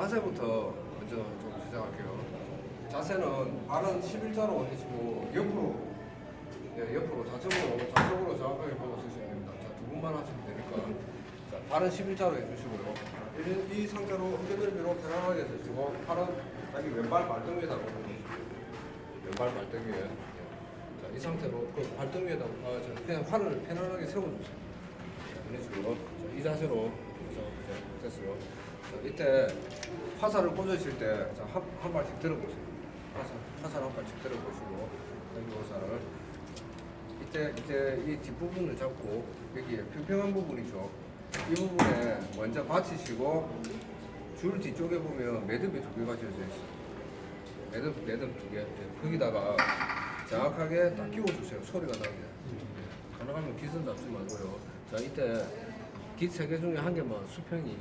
자세부터 먼저 좀 시작할게요. 자세는 발은 11자로 해주고 옆으로. 예, 옆으로. 좌측으로 좌측으로 정확하게 보고 쓰시면 자, 두 분만 하시면 되니까 자, 발은 11자로 해주시고요. 이, 이 상태로 넓이로 편안하게 쓰시고 팔은 자기 왼발 발등 위에다 놓으시고 왼발 발등 위에 자, 이 상태로 그 발등 위에다 아, 저, 그냥 팔을 편안하게 세워주세요. 자, 자, 이 자세로 됐어요. 자, 이때 화살을 꽂으실 때 자, 한, 한 발씩 들어보세요. 화살, 화살 한 발씩 들어보시고 여기 화살을 이때 이때 이 뒷부분을 잡고 여기에 평평한 부분이죠. 이 부분에 먼저 받치시고 줄 뒤쪽에 보면 매듭이 두 개가 지어져 있어요. 매듭 매듭 두 개. 예, 거기다가 정확하게 딱 끼워주세요. 소리가 나게. 예, 가능하면 깃은 잡지 말고요. 자 이때 깃 세 개 중에 한 개만 수평이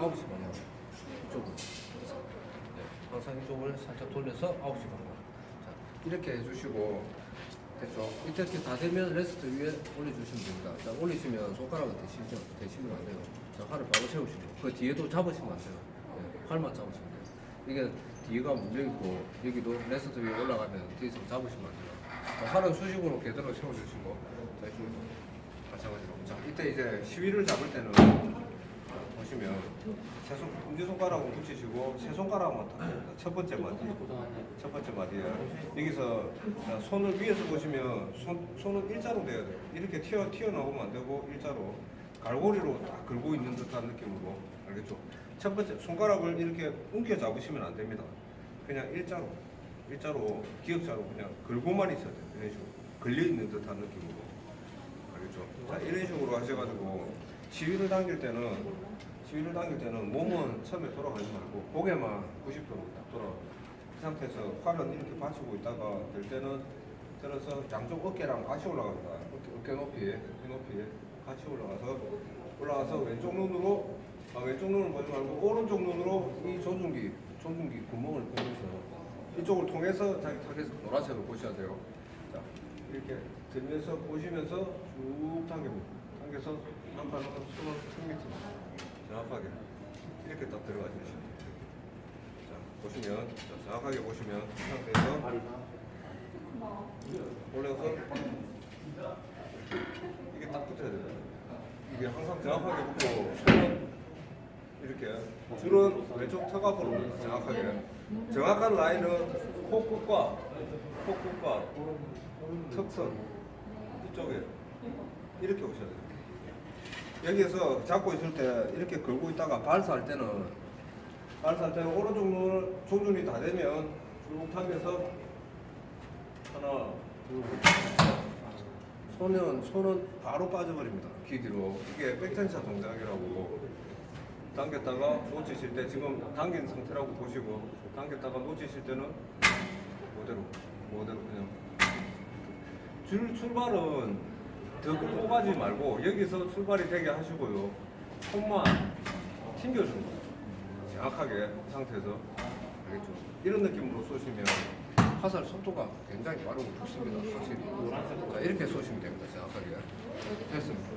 아홉 시 방향. 이쪽으로. 예, 항상 이쪽을 살짝 돌려서 아홉 시 방향. 자 이렇게 해주시고 됐죠. 이렇게 다 되면 레스트 위에 올려주시면 됩니다. 자, 올리시면 손가락을 대시죠. 대시면 안 돼요. 자, 활을 바로 세우시고. 그 뒤에도 잡으시면 안 돼요. 예, 활만 잡으시면 돼요. 이게 뒤가 문제 있고, 여기도 레스트 위에 올라가면 뒤에서 잡으시면 안 돼요. 자, 활은 수직으로 그대로 세워주시고. 자, 이쪽 마찬가지로. 자, 이때 이제 시위를 잡을 때는 보시면 세 손, 엄지손가락을 붙이시고 세 손가락만 딱 됩니다. 첫 번째 마디. 첫 번째 마디에 여기서 자, 손을 위에서 보시면 손, 손은 일자로 돼야 돼요. 이렇게 튀어 튀어나오면 안 되고 일자로 갈고리로 딱 걸고 있는 듯한 느낌으로 알겠죠? 첫 번째 손가락을 이렇게 움켜 잡으시면 안 됩니다. 그냥 일자로 일자로 기역자로 그냥 걸고만 있어야 돼요. 이런 식으로 걸려 있는 듯한 느낌으로 알겠죠? 자 이런 식으로 하셔가지고 시위를 당길 때는 시위를 당길 때는 몸은 처음에 돌아가지 말고 고개만 90도로 딱 돌아. 그 상태에서 팔은 이렇게 받치고 있다가 될 때는 들어서 양쪽 어깨랑 같이 올라갑니다. 어깨, 어깨 높이, 어깨 높이 같이 올라가서 올라가서 왼쪽 눈으로 아, 왼쪽 눈을 보지 말고 오른쪽 눈으로 이 조준기, 조준기 구멍을 보면서 이쪽을 통해서 자기 타겟 노란색을 보셔야 돼요. 자, 이렇게 들면서 보시면서 쭉 당깁니다. 당겨서 한턱 밑으로 정확하게 이렇게 딱 들어가 주시면 돼요. 자, 보시면 자, 정확하게 보시면 이 상태에서 올려서 이게 딱 붙어야 돼요. 이게 항상 정확하게 붙고 손은 이렇게 줄은 왼쪽 턱 앞으로 정확하게 정확한 라인은 코끝과 코끝과 턱선 이쪽에 이렇게 오셔야 돼요. 여기에서 잡고 있을 때 이렇게 걸고 있다가 발사할 때는 발사할 때는 오른쪽 눈을 조준이 다 되면 쭉 당겨서 하나 둘 손은 손은 바로 빠져버립니다. 귀 뒤로. 이게 백텐사 동작이라고 당겼다가 놓치실 때 지금 당긴 상태라고 보시고 당겼다가 놓치실 때는 그대로 그대로 그냥. 줄 출발은 더 뽑아지 말고 여기서 출발이 되게 하시고요. 손만 튕겨주는 거예요. 정확하게 이 상태에서 알겠죠? 이런 느낌으로 쏘시면 화살 속도가 굉장히 빠르고 좋습니다. 확실히. 자, 이렇게 쏘시면 됩니다. 정확하게. 됐습니다.